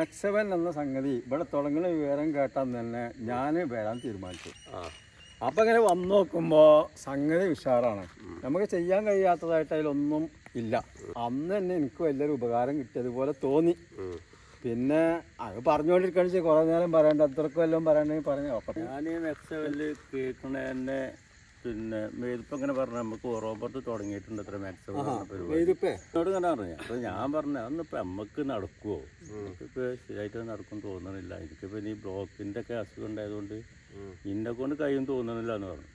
മെക്സവൻ എന്ന സംഗതി ഇവിടെ തുടങ്ങുന്ന വിവരം കേട്ടാൽ തന്നെ ഞാൻ വരാൻ തീരുമാനിച്ചു. അപ്പം ഇങ്ങനെ വന്നു നോക്കുമ്പോൾ സംഗതി ഉഷാറാണ്. നമുക്ക് ചെയ്യാൻ കഴിയാത്തതായിട്ട് അതിലൊന്നും ഇല്ല. അന്ന് തന്നെ എനിക്ക് വലിയൊരു ഉപകാരം കിട്ടിയതുപോലെ തോന്നി. പിന്നെ അത് പറഞ്ഞുകൊണ്ടിരിക്കുകയാണെന്ന് വെച്ചാൽ കുറേ നേരം പറയണ്ട അത്രക്കും എല്ലാം പറയണമെങ്കിൽ പറഞ്ഞു. അപ്പം ഞാൻ ഈ മെക്സവൽ കേൾക്കണ തന്നെ പിന്നെ മേതിപ്പ് ഇങ്ങനെ പറഞ്ഞു നമുക്ക് റോബർട്ട് തുടങ്ങിയിട്ടുണ്ട് അത്ര മാക്സിമം എന്നോട് ഇങ്ങനെ പറഞ്ഞു. അപ്പൊ ഞാൻ പറഞ്ഞു അന്നിപ്പോ നമുക്ക് നടക്കുവോ? എനിക്കിപ്പോ ശരിയായിട്ട് നടക്കും തോന്നണില്ല. എനിക്കിപ്പോ ഇനി ബ്ലോക്കിന്റെ ഒക്കെ അസുഖം ഉണ്ടായതുകൊണ്ട് ഇന്നെ കൊണ്ട് കഴിയും തോന്നണില്ല എന്ന് പറഞ്ഞു.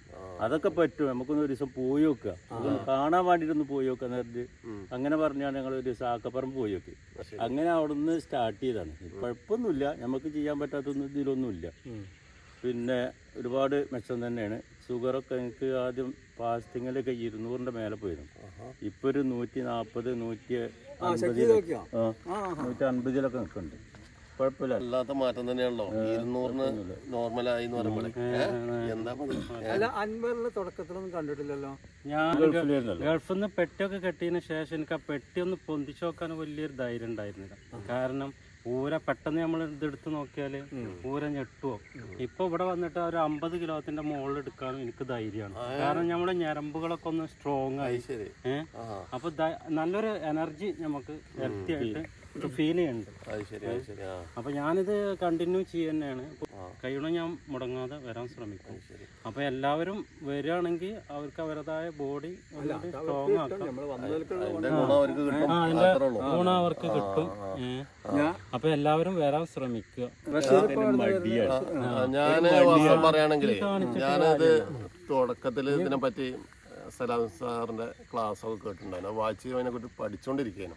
അതൊക്കെ പറ്റും. നമുക്കൊന്ന് ഒരു ദിവസം പോയി നോക്കുക. കാണാൻ കാണാൻ വേണ്ടിയിട്ടൊന്ന് പോയി നോക്കുക നേരത്തെ അങ്ങനെ പറഞ്ഞാണ് ഞങ്ങൾ ഒരു ദിവസം ആക്കപ്പുറം പോയി നോക്കി. അങ്ങനെ അവിടെ നിന്ന് സ്റ്റാർട്ട് ചെയ്താണ് കുഴപ്പമൊന്നുമില്ല നമുക്ക് ചെയ്യാൻ പറ്റാത്തൊന്നും ഇതിലൊന്നുമില്ല. പിന്നെ ഒരുപാട് മെച്ചം തന്നെയാണ്. ഷുഗറൊക്കെ എനിക്ക് ആദ്യം ഫാസ്റ്റിങ്ങിലൊക്കെ ഇരുന്നൂറിന്റെ മേലെ പോയിരുന്നു. ഇപ്പൊ ഒരു നൂറ്റി നാൽപ്പത് നൂറ്റി അൻപതിലൊക്കെ. ആ നൂറ്റി അൻപതിലൊക്കെ നിൽക്കുന്നുണ്ട്. കുഴപ്പമില്ല. അല്ലാത്ത മാറ്റം തന്നെയാണല്ലോ. ഇരുന്നൂറിന് നോർമലായി എന്ന് പറയുമ്പോൾ എന്താ മതി അല്ല തുടക്കത്തിലൊന്നും കണ്ടിട്ടില്ലല്ലോ. ഞാൻ ഗൾഫിൽ നിന്ന് പെട്ടിയൊക്കെ കെട്ടിയതിന് ശേഷം എനിക്ക് ആ പെട്ടി ഒന്ന് പൊന്തിച്ചു നോക്കാൻ വലിയൊരു ധൈര്യം ഉണ്ടായിരുന്നില്ല. കാരണം ഊര പെട്ടെന്ന് നമ്മൾ ഇതെടുത്ത് നോക്കിയാൽ പൂര ഞെട്ടുവോ? ഇപ്പൊ ഇവിടെ വന്നിട്ട് ഒരു അമ്പത് കിലോത്തിന്റെ മുകളിൽ എടുക്കാനും എനിക്ക് ധൈര്യമാണ്. കാരണം നമ്മുടെ ഞരമ്പുകളൊക്കെ ഒന്ന് സ്ട്രോങ് ആയി. ശരി. ഏഹ് അപ്പൊ നല്ലൊരു എനർജി നമുക്ക് ഹെൽത്തി ആയിട്ട് ഫീൽ ചെയ്യുന്നുണ്ട്. അപ്പൊ ഞാനിത് കണ്ടിന്യൂ ചെയ്യുന്നതാണ് കഴിയണ ഞാൻ മുടങ്ങാതെ വരാൻ ശ്രമിക്കും. അപ്പൊ എല്ലാവരും വരികയാണെങ്കിൽ അവർക്ക് അവരുടേതായ ബോഡി സ്ട്രോങ് ആക്കാം. ഗുണം അവർക്ക് കിട്ടും. ആ, അതിന്റെ അത്രേ ഉള്ളൂ. ഗുണം അവർക്ക് കിട്ടും. ഏ. അപ്പൊ എല്ലാവരും വരാൻ ശ്രമിക്കുക. ഞാൻ പറയുകയാണെങ്കിലേ ഞാനത് തുടക്കത്തിൽ ഇതിനെ പറ്റി സലാം സാറിന്റെ ക്ലാസ് ഒക്കെ കേട്ടിട്ടുണ്ടായിരുന്നു വായിച്ച് അതിനെ കുറിച്ച് പഠിച്ചുകൊണ്ടിരിക്കുകയാണ്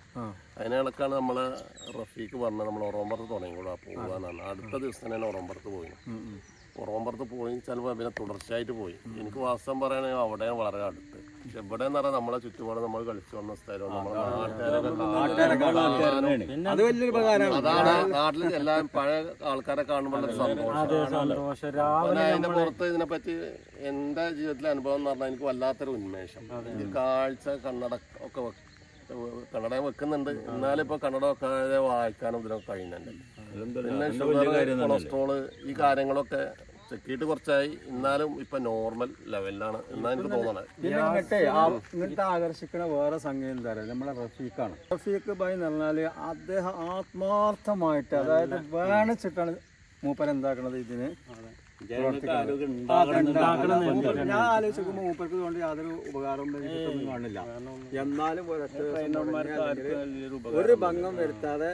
അതിനിടക്കാണ് നമ്മൾ റഫീക്ക് പറഞ്ഞത് നമ്മൾ ഒറോമ്പറത്ത് തുടങ്ങിക്കൂടാ പോകാന്നാണ് അടുത്ത ദിവസം തന്നെ ഒറോമ്പറത്ത് പോയി. ഒറോമ്പറത്ത് പോയി ചിലപ്പോൾ പിന്നെ തുടർച്ചയായിട്ട് പോയി. എനിക്ക് വാസ്തവം പറയുകയാണെങ്കിൽ അവിടെ വളരെ അടുത്ത്. പക്ഷെ ഇവിടെ എന്ന് പറഞ്ഞാൽ നമ്മളെ ചുറ്റുപാട് നമ്മൾ കളിച്ചു വന്ന സ്ഥലമാണ്. നമ്മളെ നാട്ടുകാരൊക്കെ അതാണ് നാട്ടിൽ എല്ലാ പഴയ ആൾക്കാരെ കാണുമ്പോൾ സന്തോഷം. അതിന്റെ പുറത്ത് ഇതിനെപ്പറ്റി എന്റെ ജീവിതത്തിലെ അനുഭവം എന്ന് പറഞ്ഞാൽ എനിക്ക് വല്ലാത്തൊരു ഉന്മേഷം. ഈ കാഴ്ച കണ്ണട ഒക്കെ കണ്ണട വെക്കുന്നുണ്ട്. എന്നാലും ഇപ്പൊ കണ്ണട വെക്കാതെ വായിക്കാനും ഇതിനൊക്കെ കഴിയുന്നുണ്ട്. പിന്നെ ഷുഗർ കൊളസ്ട്രോൾ ഈ കാര്യങ്ങളൊക്കെ ചെക്കിയിട്ട് കുറച്ചായി. എന്നാലും ഇപ്പൊ നോർമൽ ലെവലിലാണ് എന്നാ എനിക്ക് തോന്നണത് പിന്നെ ഇങ്ങോട്ടേ ആ- ആകർഷിക്കണ ആകർഷിക്കുന്ന വേറെ സംഗതി എന്താ പറയുക നമ്മളെ റഫീഖാണ്. റഫീഖ് ഭായി എന്ന് പറഞ്ഞാൽ അദ്ദേഹം ആത്മാർത്ഥമായിട്ട് അതായത് വേണിച്ചിട്ടാണ് മൂപ്പൻ എന്താക്കണത് ഇതിന് ഞാൻ ആലോചിക്കുമ്പോൾ മൂപ്പർക്ക് കൊണ്ട് യാതൊരു ഉപകാരവും കാണില്ല. എന്നാലും ഒരു ഭംഗം വരുത്താതെ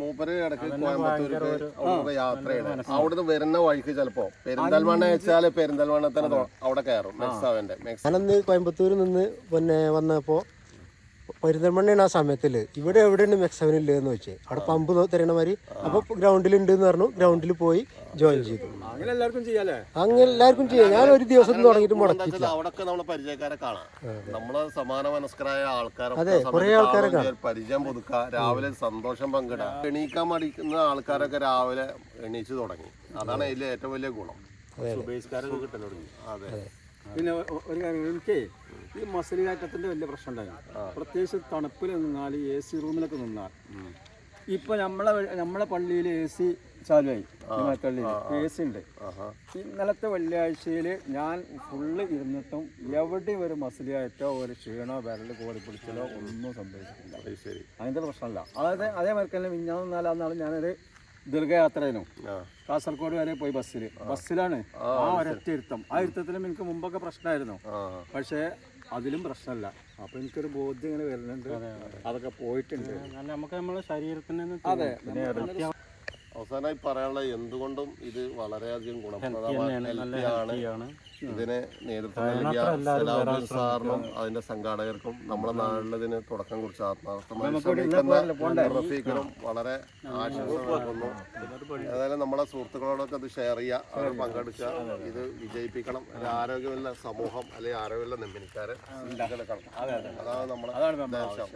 മൂപ്പര് ഇടയ്ക്ക് കോയമ്പത്തൂർക്ക് യാത്രയാണ്. അവിടുന്ന് വരുന്ന വഴിക്ക് ചിലപ്പോ പെരിന്തൽമണ്ണ വെച്ചാൽ പെരിന്തൽമണ്ണ തന്നെ അവിടെ കയറും. മെക്സാവന്റെ മെക്സ് ഞാനന്ന് കോയമ്പത്തൂർ നിന്ന് പിന്നെ വന്നപ്പോൾ പെരിന്തൽമണ്ണയാണ് ആ സമയത്തിൽ ഇവിടെ എവിടെയുണ്ട് മെക്സവൻ ഇല്ലെന്ന് വെച്ചേ അവിടെ പമ്പ് തരണ മാതിരി. അപ്പൊ ഗ്രൗണ്ടിൽ ഉണ്ട് എന്ന് പറഞ്ഞു. ഗ്രൗണ്ടിൽ പോയി ജോയിൻ ചെയ്തു. അങ്ങനെ എല്ലാവർക്കും ചെയ്യാല്ലേ? അങ്ങനെ എല്ലാവർക്കും ചെയ്യാം. ഞാൻ ഒരു ദിവസം തുടങ്ങിയിട്ട് മുടക്കി അവിടൊക്കെ നമ്മളെ പരിചയക്കാരെ കാണാം. നമ്മളെ സമാന മനസ്കരായ ആൾക്കാരൊക്കെ അതെ, കുറെ ആൾക്കാരെ കാണാം. പരിചയം പുതുക്കുക രാവിലെ സന്തോഷം പങ്കിടുക എണീക്കാൻ മടിക്കുന്ന ആൾക്കാരൊക്കെ രാവിലെ എണീച്ചു തുടങ്ങി. അതാണ് അതിലെ ഏറ്റവും വലിയ ഗുണം. അതെ പിന്നെ ഒരു കാര്യം എനിക്ക് ഈ മസിൽ കയറ്റത്തിന്റെ വലിയ പ്രശ്നം ഉണ്ടായിരുന്നു പ്രത്യേകിച്ച് തണുപ്പിൽ നിന്നാൽ എ സി റൂമിലൊക്കെ നിന്നാൽ. ഇപ്പൊ നമ്മളെ നമ്മളെ പള്ളിയിൽ എ സി ചാലുവായി. പള്ളിയിൽ എ സി ഉണ്ട്. ഇന്നലത്തെ വെള്ളിയാഴ്ചയിൽ ഞാൻ ഫുള്ള് ഇരുന്നിട്ടും എവിടെയും ഒരു മസിലിയായിട്ടോ ഒരു ക്ഷീണോ വിരൽ കോടി പിടിച്ചലോ ഒന്നും സംഭവിച്ചിട്ടില്ല. അങ്ങനത്തെ പ്രശ്നമല്ല. അതായത് അതേമാതിരി തന്നെ മിഞ്ഞാന്ന് നാലാം നാൾ ഞാനൊരു ദീർഘയാത്രയായിരുന്നു. ആ. കാസർഗോഡ് വരെ പോയി ബസ്സിൽ ബസ്സിലാണ് ആ ഒരൊറ്റ ഇരുത്തം. ആ ഇരുത്തത്തിലും എനിക്ക് മുമ്പൊക്കെ പ്രശ്നമായിരുന്നു. പക്ഷേ അതിലും പ്രശ്നമല്ല. അപ്പൊ എനിക്കൊരു ബോധ്യം ഇങ്ങനെ വരുന്നുണ്ട്. അതൊക്കെ പോയിട്ടുണ്ട്. നമുക്ക് നമ്മുടെ ശരീരത്തിന് അതെ അവസാനമായി പറയാനുള്ള എന്തുകൊണ്ടും ഇത് വളരെയധികം ഗുണപ്രദമാണ് ഇതിനെ. നേതൃത്വം നൽകിയ സലാഹുദ്ദീൻ സാറിനും അതിന്റെ സംഘാടകർക്കും നമ്മുടെ നാടിനതിന് തുടക്കം കുറിച്ച് ആത്മാർത്ഥമായി ശ്രമിക്കുന്ന റഫീഖിനും വളരെ ആശംസ നൽകുന്നു ഏതായാലും നമ്മളെ സുഹൃത്തുക്കളോടൊക്കെ ഇത് ഷെയർ ചെയ്യുക അവർ പങ്കെടുക്കുക. ഇത് വിജയിപ്പിക്കണം. ഒരു ആരോഗ്യമുള്ള സമൂഹം അല്ലെങ്കിൽ ആരോഗ്യമുള്ള നെമ്മിനിക്കാരെ. അതാണ് നമ്മുടെ ഉദ്ദേശം